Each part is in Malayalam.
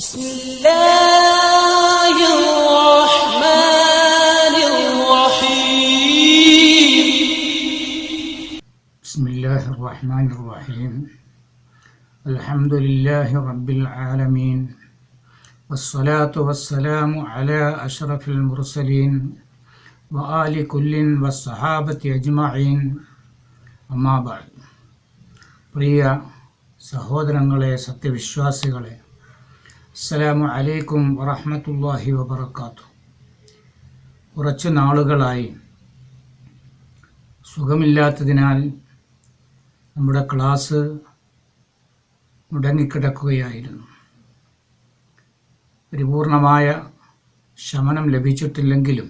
بسم الله الرحمن الرحيم بسم الله الرحمن الرحيم الحمد لله رب العالمين والصلاة والسلام على أشرف المرسلين وآل كل والصحابة أجمعين أما بعد പ്രിയ സഹോദരങ്ങളെ സത്യവിശ്വാസികളെ അസ്സലാമു അലൈക്കും വറഹമത്തല്ലാഹി വബറകാതുഹു. കുറച്ച് നാളുകളായി സുഖമില്ലാത്തതിനാൽ നമ്മുടെ ക്ലാസ് മുടങ്ങിക്കിടക്കുകയായിരുന്നു. പരിപൂർണമായ ശമനം ലഭിച്ചിട്ടില്ലെങ്കിലും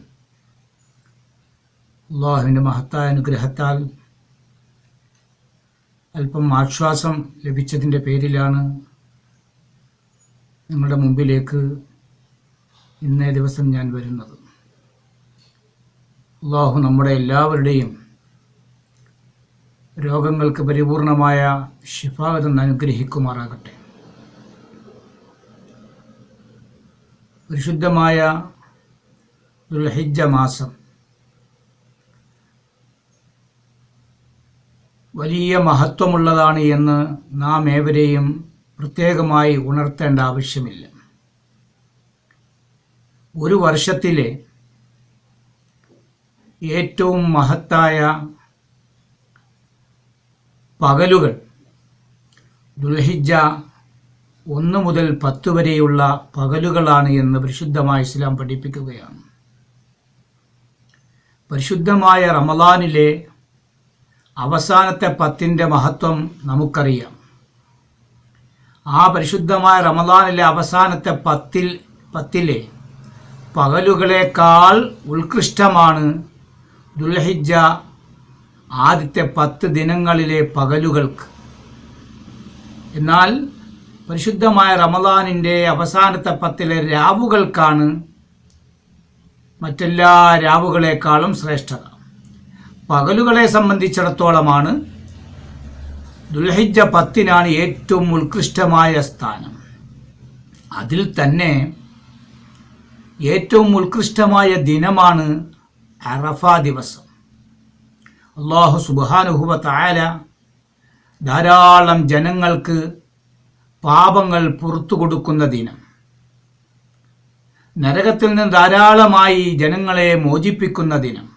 അള്ളാഹുവിന്റെ മഹത്തായ അനുഗ്രഹത്താൽ അല്പം ആശ്വാസം ലഭിച്ചതിന്റെ പേരിലാണ് നിങ്ങളുടെ മുമ്പിലേക്ക് ഇന്നേ ദിവസം ഞാൻ വരുന്നത്. അള്ളാഹു നമ്മുടെ എല്ലാവരുടെയും രോഗങ്ങൾക്ക് പരിപൂർണമായ ശിഫാഗതം അനുഗ്രഹിക്കുമാറാകട്ടെ. പരിശുദ്ധമായ ദുൽഹിജ്ജ മാസം വലിയ മഹത്വമുള്ളതാണ് എന്ന് നാം ഏവരെയും പ്രത്യേകമായി ഉണർത്തേണ്ട ആവശ്യമില്ല. ഒരു വർഷത്തിലെ ഏറ്റവും മഹത്തായ പകലുകൾ ദുൽഹിജ ഒന്ന് മുതൽ പത്ത് വരെയുള്ള പകലുകളാണ് എന്ന് പരിശുദ്ധമായ ഇസ്ലാം പഠിപ്പിക്കുകയാണ്. പരിശുദ്ധമായ റമദാനിലെ അവസാനത്തെ പത്തിന്റെ മഹത്വം നമുക്കറിയാം. ആ പരിശുദ്ധമായ റമദാനിലെ അവസാനത്തെ പത്തിൽ പത്തിലെ പകലുകളേക്കാൾ ഉത്കൃഷ്ടമാണ് ദുൽഹിജ ആദ്യത്തെ പത്ത് ദിനങ്ങളിലെ പകലുകൾക്ക്. എന്നാൽ പരിശുദ്ധമായ റമദാനിന്റെ അവസാനത്തെ പത്തിലെ രാവുകൾക്കാണ് മറ്റെല്ലാ രാവുകളേക്കാളും ശ്രേഷ്ഠത. പകലുകളെ സംബന്ധിച്ചിടത്തോളമാണ് ദുൽഹിജ പത്തിനാണ് ഏറ്റവും ഉത്കൃഷ്ടമായ സ്ഥാനം. അതിൽ തന്നെ ഏറ്റവും ഉത്കൃഷ്ടമായ ദിനമാണ് അറഫ ദിവസം. അള്ളാഹു സുബാനുഹുബ തായാല ധാരാളം ജനങ്ങൾക്ക് പാപങ്ങൾ പുറത്തു കൊടുക്കുന്ന ദിനം. നരകത്തിൽ നിന്ന് ധാരാളമായി ജനങ്ങളെ മോചിപ്പിക്കുന്ന ദിനം.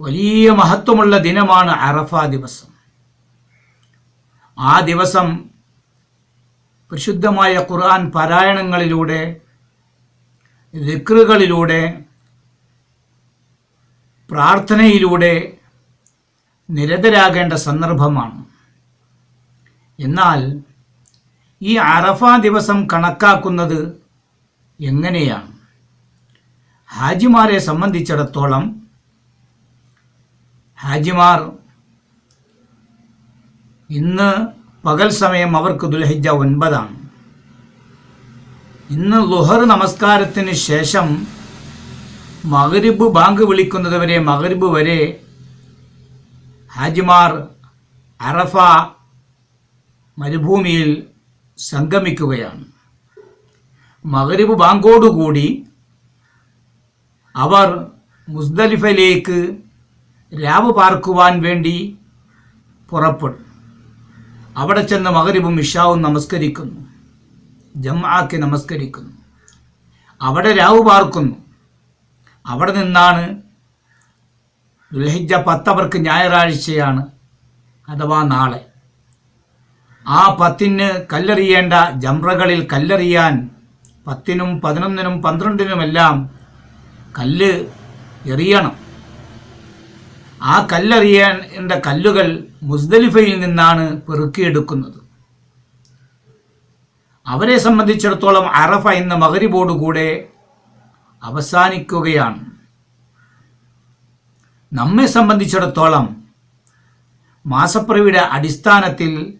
വലിയ മഹത്വമുള്ള ദിനമാണ് അറഫ ദിവസം. ആ ദിവസം പരിശുദ്ധമായ ഖുർആൻ പാരായണങ്ങളിലൂടെ ദിക്റുകളിലൂടെ പ്രാർത്ഥനയിലൂടെ നിരതരാകേണ്ട സന്ദർഭമാണ്. എന്നാൽ ഈ അറഫ ദിവസം കണക്കാക്കുന്നത് എങ്ങനെയാണ്? ഹാജിമാരെ സംബന്ധിച്ചിടത്തോളം ഹാജിമാർ ഇന്ന് പകൽ സമയം അവർക്ക് ദുൽഹിജ ഒൻപതാണ്. ഇന്ന് ലുഹർ നമസ്കാരത്തിന് ശേഷം മകരിബ് ബാങ്ക് വിളിക്കുന്നത് വരെ മകരിബ് വരെ ഹാജിമാർ അറഫ മരുഭൂമിയിൽ സംഗമിക്കുകയാണ്. മകരിബ് ബാങ്കോടുകൂടി അവർ മുസ്ദലിഫയിലേക്ക് രാവ് പാർക്കുവാൻ വേണ്ടി പുറപ്പെടും അവിടെ ചെന്ന് മകരിബും ഇഷാവും നമസ്കരിക്കുന്നു. ജംആക്ക് നമസ്കരിക്കുന്നു. അവിടെ രാവ് പാർക്കുന്നു. അവിടെ നിന്നാണ് ദുൽഹിജ പത്തവർക്ക് ഞായറാഴ്ചയാണ് അഥവാ നാളെ. ആ പത്തിന് കല്ലെറിയേണ്ട ജംറകളിൽ കല്ലെറിയാൻ പത്തിനും പതിനൊന്നിനും പന്ത്രണ്ടിനുമെല്ലാം കല്ല് എറിയണം. ആ കല്ലെറിയേണ്ട കല്ലുകൾ മുസ്ദലിഫയിൽ നിന്നാണ് പെറുക്കിയെടുക്കുന്നത്. അവരെ സംബന്ധിച്ചിടത്തോളം അറഫ ഇന്ന് മകരിബോടുകൂടെ അവസാനിക്കുകയാണ്. നമ്മെ സംബന്ധിച്ചിടത്തോളം മാസപ്പിറവിയുടെ അടിസ്ഥാനത്തിൽ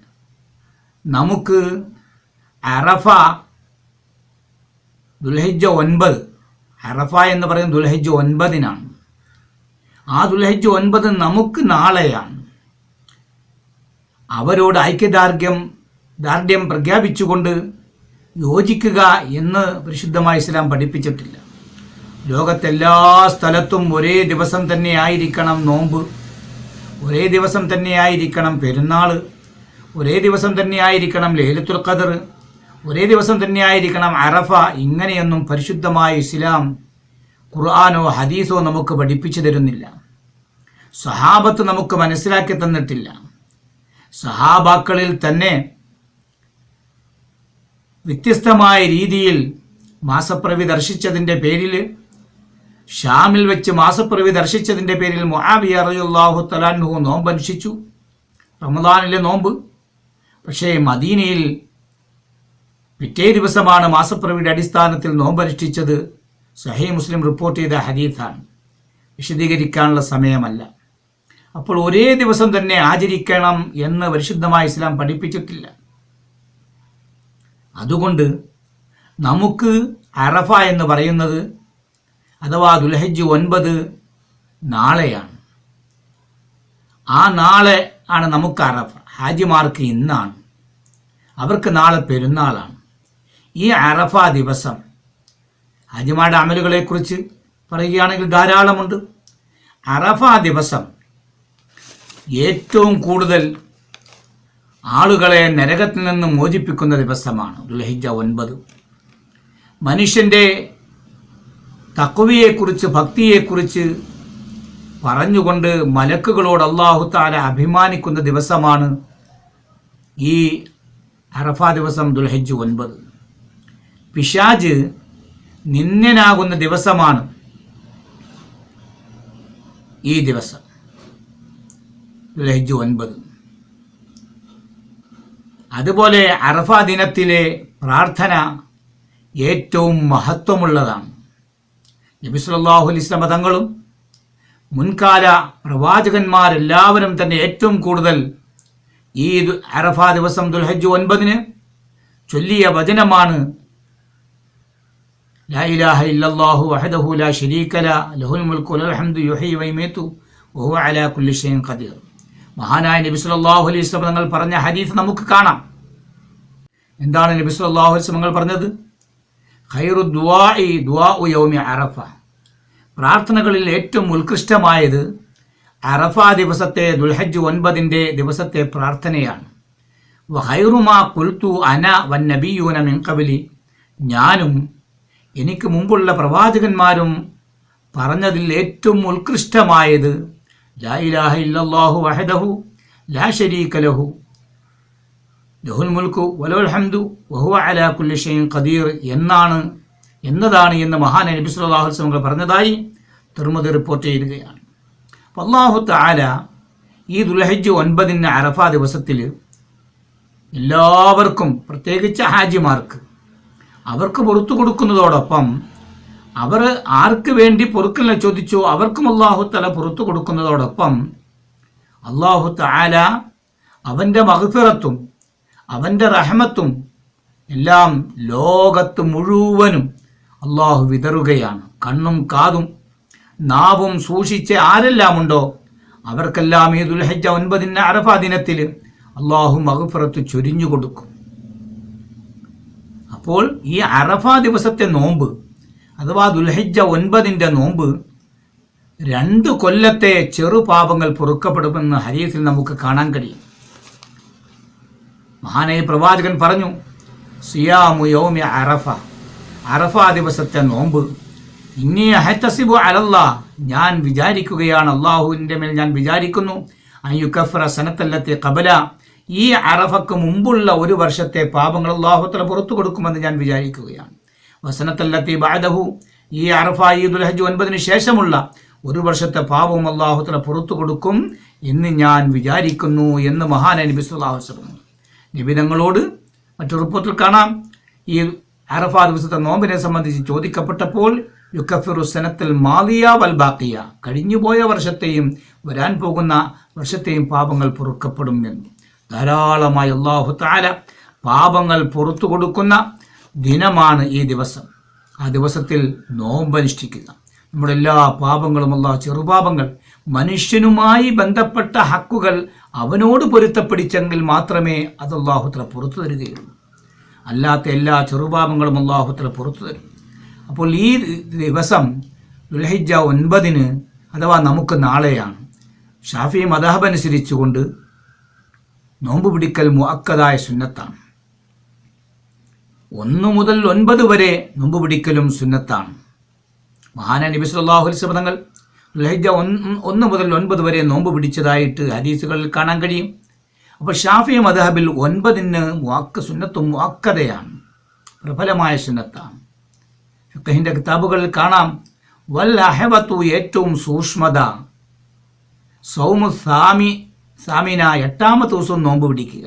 നമുക്ക് അറഫ ദുൽഹിജ ഒൻപത് അറഫ എന്ന് പറയുന്നത് ദുൽഹിജ ഒൻപതിനാണ്. ആ ദുൽഹജ്ജ് ഒൻപത് നമുക്ക് നാളെയാണ്. അവരോട് ഐക്യദാർഢ്യം ദാർഢ്യം പ്രഖ്യാപിച്ചുകൊണ്ട് യോജിക്കുക എന്ന് പരിശുദ്ധമായ ഇസ്ലാം പഠിപ്പിച്ചിട്ടില്ല. ലോകത്തെല്ലാ സ്ഥലത്തും ഒരേ ദിവസം തന്നെ ആയിരിക്കണം നോമ്പ്. ഒരേ ദിവസം തന്നെ ആയിരിക്കണം പെരുന്നാൾ ഒരേ ദിവസം തന്നെ ആയിരിക്കണം ലേലത്തുൽ ഖദർ. ഒരേ ദിവസം തന്നെ ആയിരിക്കണം അറഫ. ഇങ്ങനെയൊന്നും പരിശുദ്ധമായ ഇസ്ലാം ഖുർആാനോ ഹദീസോ നമുക്ക് പഠിപ്പിച്ചു തരുന്നില്ല. സഹാബത്ത് നമുക്ക് മനസ്സിലാക്കി തന്നിട്ടില്ല. സഹാബാക്കളിൽ തന്നെ വ്യത്യസ്തമായ രീതിയിൽ മാസപ്രവി ദർശിച്ചതിന്റെ പേരിൽ ഷാമിൽ വെച്ച് മാസപ്രവി ദർശിച്ചതിന്റെ പേരിൽ മൊഹാബിയ റളിയല്ലാഹു തലാൻഹു നോമ്പ് അനുഷ്ഠിച്ചു. റമദാനിലെ നോമ്പ്. പക്ഷേ മദീനയിൽ പിറ്റേ ദിവസമാണ് മാസപ്പിറവിയുടെ അടിസ്ഥാനത്തിൽ നോമ്പ് അനുഷ്ഠിച്ചത്. സഹി മുസ്ലിം റിപ്പോർട്ട് ചെയ്ത ഹദീത്താണ് വിശദീകരിക്കാനുള്ള സമയമല്ല. അപ്പോൾ ഒരേ ദിവസം തന്നെ ആചരിക്കണം എന്ന് പരിശുദ്ധമായ ഇസ്ലാം പഠിപ്പിച്ചിട്ടില്ല. അതുകൊണ്ട് നമുക്ക് അറഫ എന്ന് പറയുന്നത് അഥവാ ദുൽഹജ് ഒൻപത് നാളെയാണ്. ആ നാളെ ആണ് നമുക്ക് അറഫ. ഹാജിമാർക്ക് ഇന്നാണ്. അവർക്ക് നാളെ പെരുന്നാളാണ്. ഈ അറഫ ദിവസം ഹാജിമാരുടെ അമലുകളെക്കുറിച്ച് പറയുകയാണെങ്കിൽ ധാരാളമുണ്ട്. അറഫ ദിവസം ഏറ്റവും കൂടുതൽ ആളുകളെ നരകത്തിൽ നിന്ന് മോചിപ്പിക്കുന്ന ദിവസമാണ് ദുൽഹിജ ഒൻപത്. മനുഷ്യന്റെ തക്കുവയെക്കുറിച്ച് ഭക്തിയെക്കുറിച്ച് പറഞ്ഞുകൊണ്ട് മലക്കുകളോട് അള്ളാഹു താല അഭിമാനിക്കുന്ന ദിവസമാണ് ഈ അറഫ ദിവസം ദുൽഹജ്ജ് ഒൻപത്. പിശാജ് നിന്ദനാകുന്ന ദിവസമാണ് ഈ ദിവസം. ദുൽഹജ്ജ് ഒൻപത്. അതുപോലെ അറഫ ദിനത്തിലെ പ്രാർത്ഥന ഏറ്റവും മഹത്വമുള്ളതാണ്. നബി സല്ലല്ലാഹു അലൈഹി തങ്ങളും മുൻകാല പ്രവാചകന്മാരെല്ലാവരും തന്നെ ഏറ്റവും കൂടുതൽ ഈ അറഫ ദിവസം ദുൽഹജ്ജ് ഒൻപതിന് ചൊല്ലിയ വചനമാണ് ലാ ഇലാഹ ഇല്ലല്ലാഹു ലാ ലഹുൽ മുൽക്കു വലൽ ഹംദു യുഹ്യി വയുമീതു വഹുവ അലാ കുല്ലി ഷൈഇൻ ഖദീർ. മഹാനായ നബി സല്ലല്ലാഹു അലൈഹി വസല്ലം തങ്ങൾ പറഞ്ഞ ഹദീസ് നമുക്ക് കാണാം. എന്താണ് നബി സല്ലല്ലാഹു അലൈഹി വസല്ലം തങ്ങൾ പറഞ്ഞത്? ഖൈറു യൗമി അറഫ. പ്രാർത്ഥനകളിൽ ഏറ്റവും ഉത്കൃഷ്ടമായത് അറഫ ദിവസത്തെ ദുൽഹജ് ഒൻപതിന്റെ ദിവസത്തെ പ്രാർത്ഥനയാണ്. വഹൈറുമാ കുൽത്തു അന വൻ നബിയൂന മിൻ ഖബലി. ഞാനും എനിക്ക് മുമ്പുള്ള പ്രവാചകന്മാരും പറഞ്ഞതിൽ ഏറ്റവും ഉത്കൃഷ്ടമായത് ലാ ഇലാഹ ഇല്ലല്ലാഹു വഹദഹു ലാ ശരീക ലഹു. ലഹുൽ മുൽക്കു വലഹുൽ ഹംദു വഹുവ അലാ കുല്ലി ഷൈൻ ഖദീർ എന്നാണ് എന്നതാണ് എന്ന് മഹാൻ നബി സല്ലല്ലാഹു അലൈഹി വസല്ലം പറഞ്ഞതായി തിരുമതി റിപ്പോർട്ട് ചെയ്യുകയാണ്. അപ്പോൾ അള്ളാഹു തആല ഈ ദുൽഹജ്ജ് ഒൻപതിന് അറഫ ദിവസത്തിൽ എല്ലാവർക്കും പ്രത്യേകിച്ച് ഹാജിമാർക്ക് അവർക്ക് പുറത്തു കൊടുക്കുന്നതോടൊപ്പം അവർ ആർക്ക് വേണ്ടി പൊറുക്കലിനെ ചോദിച്ചു അവർക്കും അള്ളാഹു തല പുറത്തു കൊടുക്കുന്നതോടൊപ്പം അള്ളാഹു താല അവന്റെ മഹഫിറത്തും അവന്റെ റഹമത്തും എല്ലാം ലോകത്ത് മുഴുവനും അള്ളാഹു വിതറുകയാണ്. കണ്ണും കാതും നാവും സൂക്ഷിച്ച് ആരെല്ലാം ഉണ്ടോ അവർക്കെല്ലാം ഈ ദുൽഹജ്ജ ഒൻപതിന് അറഫാ ദിനത്തിൽ അള്ളാഹു മഹഫിറത്ത് ചൊരിഞ്ഞു കൊടുക്കും. അപ്പോൾ ഈ അറഫാ ദിവസത്തെ നോമ്പ് അഥവാ ദുൽഹിജ ഒൻപതിന്റെ നോമ്പ് രണ്ട് കൊല്ലത്തെ ചെറുപാപങ്ങൾ പൊറുക്കപ്പെടുമെന്ന് ഹരീസിൽ നമുക്ക് കാണാൻ കഴിയും. മഹാനായ പ്രവാചകൻ പറഞ്ഞു സിയാമു യൗമി അറഫ. അറഫ ദിവസത്തെ നോമ്പ്. ഇനി അഹത്തസിബു അലല്ല. ഞാൻ വിചാരിക്കുകയാണ് അള്ളാഹുവിന്റെ മേൽ ഞാൻ വിചാരിക്കുന്നു അയ്യുക്കഫ്ര സനത്തല്ലത്തെ കബല ഈ അറഫക്ക് മുമ്പുള്ള ഒരു വർഷത്തെ പാപങ്ങൾ അള്ളാഹുത്തല പുറത്തു കൊടുക്കുമെന്ന് ഞാൻ വിചാരിക്കുകയാണ്. വസനത്തല്ലത്തി ബാദഹു ഈ അറഫ ഈ ദുൽഹജ് ഒൻപതിന് ശേഷമുള്ള ഒരു വർഷത്തെ പാപവും അള്ളാഹുത്തല പുറത്തു കൊടുക്കും എന്ന് ഞാൻ വിചാരിക്കുന്നു എന്ന് മഹാൻ നബി സുല്ലാഹുസ്ലം നിബിധങ്ങളോട് മറ്റു റിപ്പോർട്ടിൽ കാണാം. ഈ അറഫ ദിവസത്തെ നോമ്പിനെ സംബന്ധിച്ച് ചോദിക്കപ്പെട്ടപ്പോൾ യുക്കഫിറു സനത്തിൽ മാലിയ വൽബാക്കിയ കഴിഞ്ഞുപോയ വർഷത്തെയും വരാൻ പോകുന്ന വർഷത്തെയും പാപങ്ങൾ പൊറുക്കപ്പെടും എന്ന്. ധാരാളമായി അള്ളാഹു താര പാപങ്ങൾ പുറത്തു കൊടുക്കുന്ന ദിനമാണ് ഈ ദിവസം. ആ ദിവസത്തിൽ നോമ്പനുഷ്ഠിക്കുക നമ്മുടെ എല്ലാ പാപങ്ങളുമുള്ള ചെറുപാപങ്ങൾ മനുഷ്യനുമായി ബന്ധപ്പെട്ട ഹക്കുകൾ അവനോട് പൊരുത്തപ്പിടിച്ചെങ്കിൽ മാത്രമേ അത് അള്ളാഹുത്ര പുറത്തു തരികയുള്ളൂ. അല്ലാത്ത എല്ലാ ചെറുപാപങ്ങളും അള്ളാഹുത്ര പുറത്തു തരും. അപ്പോൾ ഈ ദിവസം ദുൽഹിജ ഒൻപതിന് അഥവാ നമുക്ക് നാളെയാണ്. ഷാഫി മദഹബ് അനുസരിച്ചുകൊണ്ട് നോമ്പ് പിടിക്കൽ മുഅക്കതായ സുന്നത്താണ്. ഒന്ന് മുതൽ ഒൻപത് വരെ നോമ്പ് പിടിക്കലും സുന്നത്താണ്. മഹാന നബി സല്ലല്ലാഹു അലൈഹി വസല്ലം തങ്ങൾ ദുൽഹിജ്ജ ഒന്ന് മുതൽ ഒൻപത് വരെ നോമ്പ് പിടിച്ചതായിട്ട് ഹദീസുകളിൽ കാണാൻ കഴിയും. അപ്പോൾ ഷാഫി മദഹബിൽ ഒൻപതിന് വാക്ക് സുന്നത്തും വാക്കതയാണ് പ്രബലമായ സുന്നത്താണ്. ഫിഖഹിന്റെ കിതാബുകളിൽ കാണാം വൽ അഹബത്തു ഏറ്റവും സൂക്ഷ്മത സൗമു സാമി സാമിന എട്ടാമത്തെ ദിവസം നോമ്പ് പിടിക്കുക.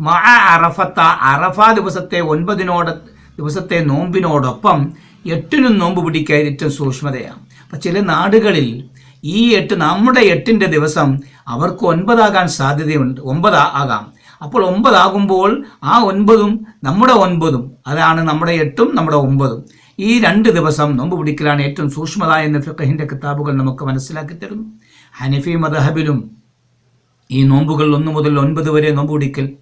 മഅ അറഫത്ത അറഫ ദിവസത്തെ ഒൻപതിനോട് ദിവസത്തെ നോമ്പിനോടൊപ്പം എട്ടിനും നോമ്പ് പിടിക്കാൻ ഏറ്റവും സൂക്ഷ്മതയാണ്. അപ്പം ചില നാടുകളിൽ ഈ എട്ട് നമ്മുടെ എട്ടിന്റെ ദിവസം അവർക്ക് ഒൻപതാകാൻ സാധ്യതയുണ്ട്. ഒമ്പത് ആകാം. അപ്പോൾ ഒമ്പതാകുമ്പോൾ ആ ഒൻപതും നമ്മുടെ ഒൻപതും അതാണ് നമ്മുടെ എട്ടും നമ്മുടെ ഒമ്പതും. ഈ രണ്ട് ദിവസം നോമ്പ് പിടിക്കലാണ് ഏറ്റവും സൂക്ഷ്മത എന്ന ഫിഖഹിന്റെ കിതാബുകൾ നമുക്ക് മനസ്സിലാക്കി തരുന്നു. ഹനഫി മദഹബിലും ഈ നോമ്പുകൾ ഒന്ന് മുതൽ ഒൻപത് വരെ നോമ്പ് പിടിക്കൽ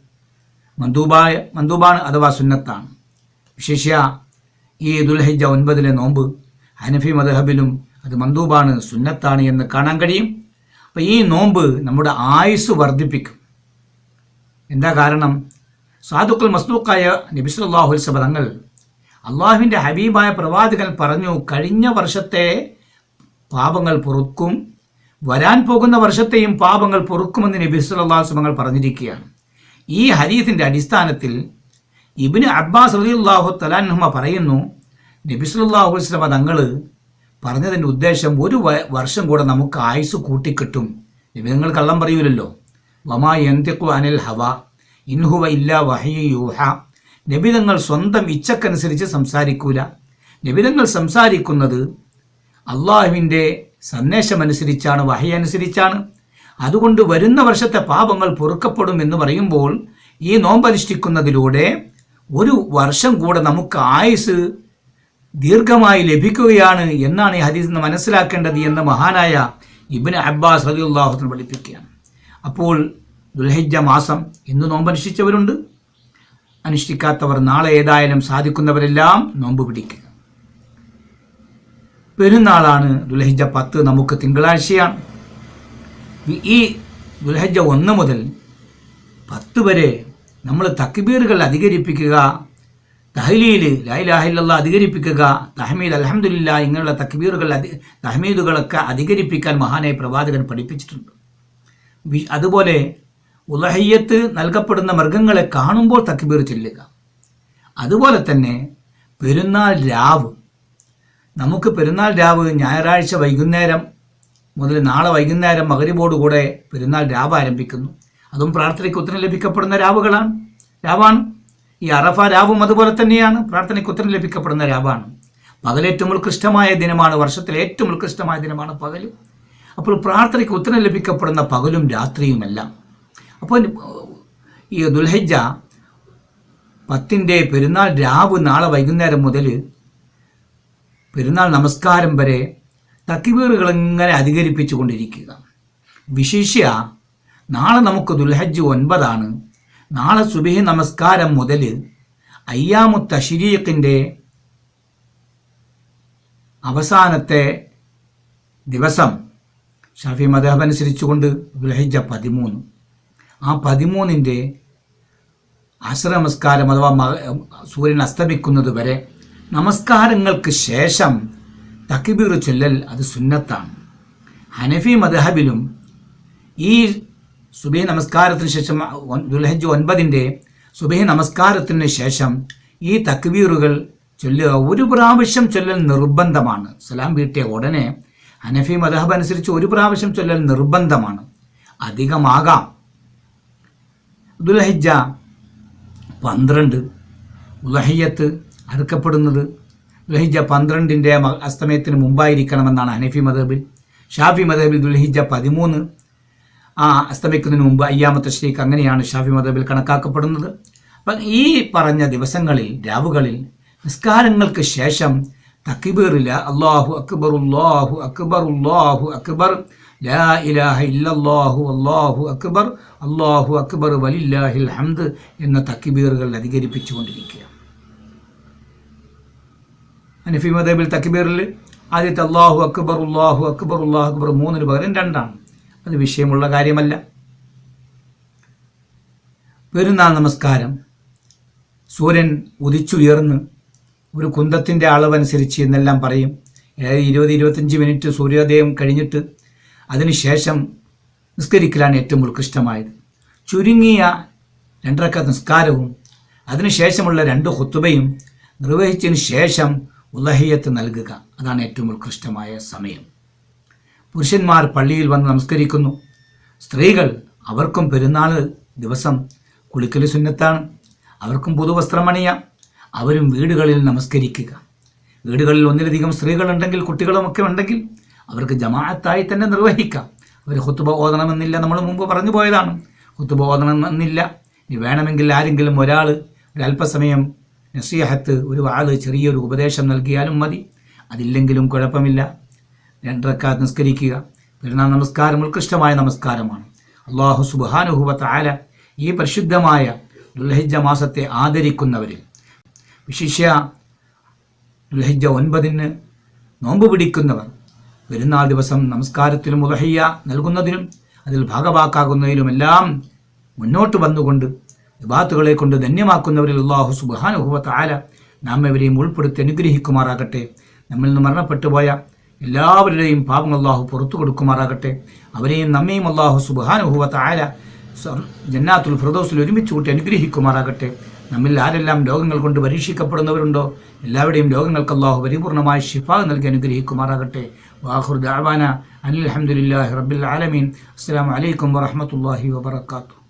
മന്ദൂബായ മന്ദൂബാണ് അഥവാ സുന്നത്താണ്. വിശേഷ്യ ഈ ദുൽഹിജ ഒൻപതിലെ നോമ്പ് ഹനഫി മദഹബിലും അത് മന്ദൂബാണ് സുന്നത്താണ് എന്ന് കാണാൻ കഴിയും. അപ്പോൾ ഈ നോമ്പ് നമ്മുടെ ആയുസ് വർദ്ധിപ്പിക്കും. എന്താ കാരണം? സാധുക്കൾ മസ്തൂക്കായ നബിസുല്ലാഹുൽ തങ്ങൾ അള്ളാഹുവിന്റെ ഹബീബായ പ്രവാചകൻ പറഞ്ഞു കഴിഞ്ഞ വർഷത്തെ പാപങ്ങൾ പൊറുക്കും വരാൻ പോകുന്ന വർഷത്തെയും പാപങ്ങൾ പൊറുക്കുമെന്ന് നബി സല്ലല്ലാഹു തങ്ങൾ പറഞ്ഞിരിക്കുകയാണ്. ഈ ഹരീത്തിന്റെ അടിസ്ഥാനത്തിൽ ഇബിന് അബ്ബാസ് റളിയല്ലാഹു തലാൻഹുമ പറയുന്നു നബിസുലാഹു വസ്ലമ തങ്ങൾ പറഞ്ഞതിന്റെ ഉദ്ദേശം ഒരു വർഷം കൂടെ നമുക്ക് ആയുസ് കൂട്ടിക്കിട്ടും. നബി നിങ്ങൾ കള്ളം പറയൂലല്ലോ. വമാ എന്തിക്കു അനിൽ ഹവ ഇൻഹുവ ഇല്ല വഹയു യൂഹ. നബിതങ്ങൾ സ്വന്തം ഇച്ഛക്കനുസരിച്ച് സംസാരിക്കൂല. നബിതങ്ങൾ സംസാരിക്കുന്നത് അള്ളാഹുവിന്റെ സന്ദേശമനുസരിച്ചാണ് വഹി അനുസരിച്ചാണ്. അതുകൊണ്ട് വരുന്ന വർഷത്തെ പാപങ്ങൾ പൊറുക്കപ്പെടും എന്ന് പറയുമ്പോൾ ഈ നോമ്പനുഷ്ഠിക്കുന്നതിലൂടെ ഒരു വർഷം കൂടെ നമുക്ക് ആയുസ് ദീർഘമായി ലഭിക്കുകയാണ് എന്നാണ് ഈ ഹദീസ് മനസ്സിലാക്കേണ്ടത് എന്ന് മഹാനായ ഇബിന് അബ്ബാസ് റലിയുള്ളാഹുത്തിന് പഠിപ്പിക്കുകയാണ്. അപ്പോൾ ദുൽഹിജ മാസം ഇന്ന് നോമ്പനുഷ്ഠിച്ചവരുണ്ട്. അനുഷ്ഠിക്കാത്തവർ നാളെ ഏതായാലും സാധിക്കുന്നവരെല്ലാം നോമ്പ് പിടിക്കുക. പെരുന്നാളാണ് ദുൽഹിജ പത്ത് നമുക്ക് തിങ്കളാഴ്ചയാണ്. ഈ ദുൽഹജ്ജ ഒന്ന് മുതൽ പത്ത് വരെ നമ്മൾ തക്ബീറുകൾ അധികരിപ്പിക്കുക തഹലീൽ ലായിലാഹില്ല അധികരിപ്പിക്കുക തഹമീദ് അലഹമില്ല ഇങ്ങനെയുള്ള തക്ബീറുകൾ അധി തഹമീദുകളൊക്കെ അധികരിപ്പിക്കാൻ മഹാനായ പ്രവാചകൻ പഠിപ്പിച്ചിട്ടുണ്ട്. അതുപോലെ ഉലഹയ്യത്ത് നൽകപ്പെടുന്ന മൃഗങ്ങളെ കാണുമ്പോൾ തക്ബീർ ചെല്ലുക. അതുപോലെ തന്നെ പെരുന്നാൾ രാവ്. നമുക്ക് പെരുന്നാൾ രാവ് ഞായറാഴ്ച വൈകുന്നേരം മുതൽ നാളെ വൈകുന്നേരം മകരിബോടുകൂടെ പെരുന്നാൾ രാവ് ആരംഭിക്കുന്നു. അതും പ്രാർത്ഥനയ്ക്ക് ഉത്തരം ലഭിക്കപ്പെടുന്ന രാവുകളാണ്. രാവാണ്. ഈ അറഫ രാവും അതുപോലെ തന്നെയാണ്. പ്രാർത്ഥനയ്ക്ക് ഉത്തരം ലഭിക്കപ്പെടുന്ന രാവാണ്. പകൽ ഏറ്റവും ഉത്കൃഷ്ടമായ ദിനമാണ്. വർഷത്തിലെ ഏറ്റവും ഉത്കൃഷ്ടമായ ദിനമാണ് പകൽ അപ്പോൾ പ്രാർത്ഥനയ്ക്ക് ഉത്തരം ലഭിക്കപ്പെടുന്ന പകലും രാത്രിയുമെല്ലാം. അപ്പോൾ ഈ ദുൽഹജ്ജ പത്തിന്റെ പെരുന്നാൾ രാവ് നാളെ വൈകുന്നേരം മുതൽ പെരുന്നാൾ നമസ്കാരം വരെ തക്കിബീറുകൾ ഇങ്ങനെ അധികരിപ്പിച്ചു കൊണ്ടിരിക്കുക വിശേഷ്യ നാളെ നമുക്ക് ദുൽഹജ്ജ് ഒൻപതാണ്. നാളെ സുബഹി നമസ്കാരം മുതൽ അയ്യാമു തഷരീഖിന്റെ അവസാനത്തെ ദിവസം. ഷാഫി മദഹബ് അനുസരിച്ചുകൊണ്ട് ദുൽഹജ്ജ പതിമൂന്ന്. ആ പതിമൂന്നിന്റെ അസർ നമസ്കാരം അഥവാ സൂര്യൻ അസ്തമിക്കുന്നത് വരെ നമസ്കാരങ്ങൾക്ക് ശേഷം തക്കിബീർ ചൊല്ലൽ അത് സുന്നത്താണ്. ഹനഫി മദഹബിലും ഈ സുബഹി നമസ്കാരത്തിന് ശേഷം ദുൽഹജ് ഒൻപതിന്റെ സുബഹി നമസ്കാരത്തിന് ശേഷം ഈ തക്ബീറുകൾ ചൊല്ലുക ഒരു പ്രാവശ്യം ചൊല്ലൽ നിർബന്ധമാണ്. സലാം വീട്ടിയ ഉടനെ ഹനഫി മദഹബ് അനുസരിച്ച് ഒരു പ്രാവശ്യം ചൊല്ലൽ നിർബന്ധമാണ്. അധികമാകാം. ദുൽഹജ്ജ പന്ത്രണ്ട് ദുലഹയ്യത്ത് അറുക്കപ്പെടുന്നത് ദുൽഹിജ പന്ത്രണ്ടിന്റെ അസ്തമയത്തിന് മുമ്പായിരിക്കണമെന്നാണ് ഹനഫി മദബിൽ ഷാഫി മദബിൽ ദുൽഹിജ പതിമൂന്ന്. ആ അസ്തമിക്കുന്നതിന് മുമ്പ് അയ്യാമത്തെ ശ്രീക്ക് അങ്ങനെയാണ് ഷാഫി മദബിൽ കണക്കാക്കപ്പെടുന്നത്. അപ്പം ഈ പറഞ്ഞ ദിവസങ്ങളിൽ രാവുകളിൽ നിസ്കാരങ്ങൾക്ക് ശേഷം തക്കിബീറില്ല അള്ളാഹു അക്ബർ ഉള്ളാഹു അക്ബർ ഉള്ളാഹു അക്ബർ ലാ ഇലാഹ ഇല്ലല്ലാഹു അല്ലാഹു അക്ബർ അള്ളാഹു അക്ബർ വലില്ലാഹിൽ ഹംദ് എന്ന തക്കിബീറുകൾ അധികരിപ്പിച്ചുകൊണ്ടിരിക്കുക ഹനഫി മദബിൽ തക്ബീറിൽ ആദ്യത്തെ അള്ളാഹു അക്ബർ അള്ളാഹു അക്ബർ അള്ളാഹു അക്ബർ മൂന്നിന് പകരം രണ്ടാണ്. അത് വിഷയമുള്ള കാര്യമല്ല. പെരുന്നാൾ നമസ്കാരം. സൂര്യൻ ഉദിച്ചുയർന്ന് ഒരു കുന്തത്തിന്റെ അളവനുസരിച്ച് എന്നെല്ലാം പറയും. ഇരുപത് ഇരുപത്തഞ്ച് മിനിറ്റ് സൂര്യോദയം കഴിഞ്ഞിട്ട് അതിനുശേഷം നിസ്കരിക്കലാണ് ഏറ്റവും ഉത്കൃഷ്ടമായത്. ചുരുങ്ങിയ രണ്ടരക്ക നിസ്കാരവും അതിനുശേഷമുള്ള രണ്ട് ഹുത്തുബയും നിർവഹിച്ചതിന് ശേഷം ഉലഹിയത്ത് നൽകുക. അതാണ് ഏറ്റവും ഉത്കൃഷ്ടമായ സമയം. പുരുഷന്മാർ പള്ളിയിൽ വന്ന് നമസ്കരിക്കുന്നു. സ്ത്രീകൾ അവർക്കും പെരുന്നാൾ ദിവസം കുളിക്കൽ സുന്നത്താണ്. അവർക്കും പുതുവസ്ത്രം അവരും വീടുകളിൽ നമസ്കരിക്കുക. വീടുകളിൽ ഒന്നിലധികം സ്ത്രീകളുണ്ടെങ്കിൽ കുട്ടികളുമൊക്കെ ഉണ്ടെങ്കിൽ അവർക്ക് ജമാഅത്തായി തന്നെ നിർവഹിക്കാം. അവർ ഹുത്തുബ ഓതണമെന്നില്ല നമ്മൾ മുമ്പ് പറഞ്ഞു പോയതാണ്. ഹുത്തുബ ഓതണമെന്നില്ല. ഇനി വേണമെങ്കിൽ ആരെങ്കിലും ഒരാൾ ഒരല്പസമയം നസീഹത്ത് ഒരു ആൾ ചെറിയൊരു ഉപദേശം നൽകിയാലും മതി. അതില്ലെങ്കിലും കുഴപ്പമില്ല. രണ്ടരക്കാത്ത് നിസ്കരിക്കുക. പെരുന്നാൾ നമസ്കാരം ഉത്കൃഷ്ടമായ നമസ്കാരമാണ്. അള്ളാഹു സുബാനുഹുബത്ത് ആല ഈ പരിശുദ്ധമായ ദുൽഹിജ മാസത്തെ ആദരിക്കുന്നവരിൽ. വിശിഷ്യ ദുൽഹിജ ഒൻപതിന് നോമ്പ് പിടിക്കുന്നവർ പെരുന്നാൾ ദിവസം നമസ്കാരത്തിലും ഉലഹയ്യ നൽകുന്നതിനും അതിൽ ഭാഗവാക്കാകുന്നതിലുമെല്ലാം മുന്നോട്ട് വന്നുകൊണ്ട് വിഭാത്തുകളെ കൊണ്ട് ധന്യമാക്കുന്നവരിൽ അള്ളാഹു സുബാനുഭവത്ത് ആല നാം ഇവരെയും ഉൾപ്പെടുത്തി അനുഗ്രഹിക്കുമാറാകട്ടെ. നമ്മിൽ നിന്ന് മരണപ്പെട്ടു പോയ എല്ലാവരുടെയും പാപങ്ങൾ അള്ളാഹു പുറത്തു കൊടുക്കുമാറാകട്ടെ. അവരെയും നമ്മയും അള്ളാഹു സുബാനുഭവത്ത് ആല ജന്നാത്തുൽ ഫിറദോസിൽ ഒരുമിച്ച് കൂട്ടി അനുഗ്രഹിക്കുമാറാകട്ടെ. നമ്മിൽ ആരെല്ലാം രോഗങ്ങൾ കൊണ്ട് പരീക്ഷിക്കപ്പെടുന്നവരുണ്ടോ? എല്ലാവരുടെയും രോഗങ്ങൾക്ക് അള്ളാഹു പരിപൂർണമായ ഷിഫ നൽകി അനുഗ്രഹിക്കുമാറാകട്ടെ. വാഹുർ ദാവാന അനിൽ റബ്ബിൽ ആലമീൻ. അസ്സാം വലൈക്കും വറഹമത്തല്ലാഹി വബർക്കാത്തു